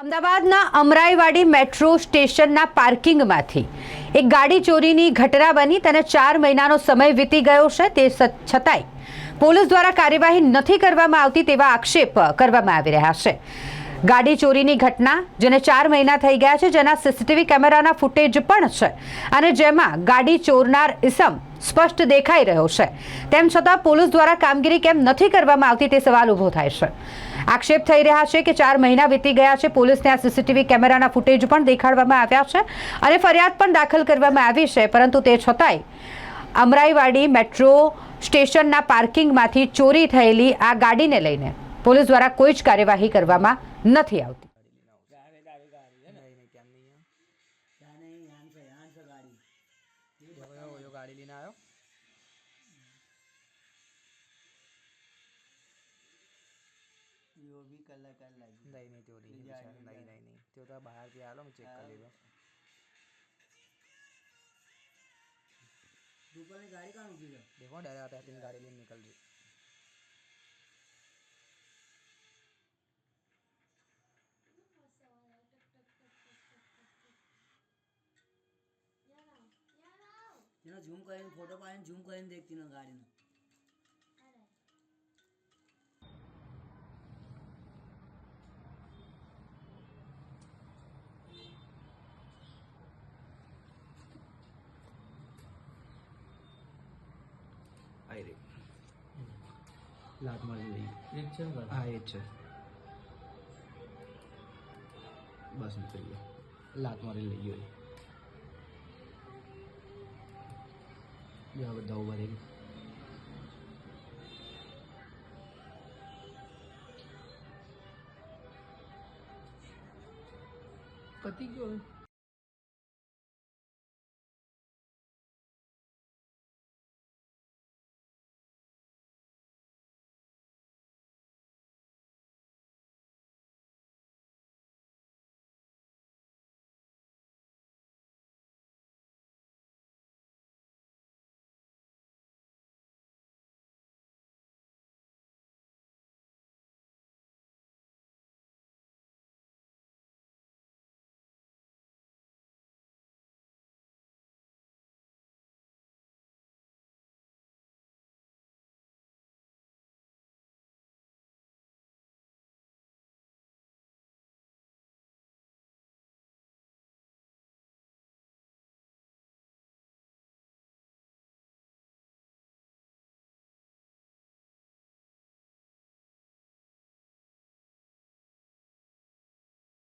અમદાવાદના અમરાઈવાડી મેટ્રો સ્ટેશનના પાર્કિંગમાંથી એક ગાડી ચોરીની ઘટના બની તેને ચાર મહિનાનો સમય વીતી ગયો છે. તે છતાંય પોલીસ દ્વારા કાર્યવાહી નથી કરવામાં આવતી તેવા આક્ષેપ કરવામાં આવી રહ્યા છે. ગાડી ચોરીની ઘટના જેને ચાર મહિના થઈ ગયા છે, જેના સીસીટીવી કેમેરાના ફૂટેજ પણ છે અને જેમાં ગાડી ચોરનાર ઇસમ સ્પષ્ટ દેખાઈ રહ્યો છે. તેમ છતાં પોલીસ દ્વારા કામગીરી કેમ નથી કરવામાં આવતી તે સવાલ ઊભો થાય છે. આક્ષેપ થઈ રહ્યા છે કે ચાર મહિના વીતી ગયા છે પોલીસને આ સીસીટીવી કેમેરાના ફૂટેજ પણ દેખાડવામાં આવ્યા છે અને ફરિયાદ પણ દાખલ કરવામાં આવી છે, પરંતુ તે છતાંય અમરાઈવાડી મેટ્રો સ્ટેશનના પાર્કિંગમાંથી ચોરી થયેલી આ ગાડીને લઈને પોલીસ દ્વારા કોઈ જ કાર્યવાહી કરવામાં નથી આવતી. देखो यो, यो गाड़ी लेने आयो यो भी कलाकार लागी नहीं नहीं तो नहीं नहीं नहीं नहीं तो तो बाहर से आ लो मैं चेक कर ले लो ऊपर गाड़ी कहाँ रुकी है देखो डरा था तीन गाड़ी लेने निकल रही એનો ઝૂમ કરીને ફોટો પાડીને ઝૂમ કરીને દેખતી ના ગાડીનો. આઈ રે. લાત મારી રહી એક છે હા એ છે. બસ નીકળી ગયો. લાત મારી લઈ ગયો બીજા બધા ઊભા રહી પતી ગયો.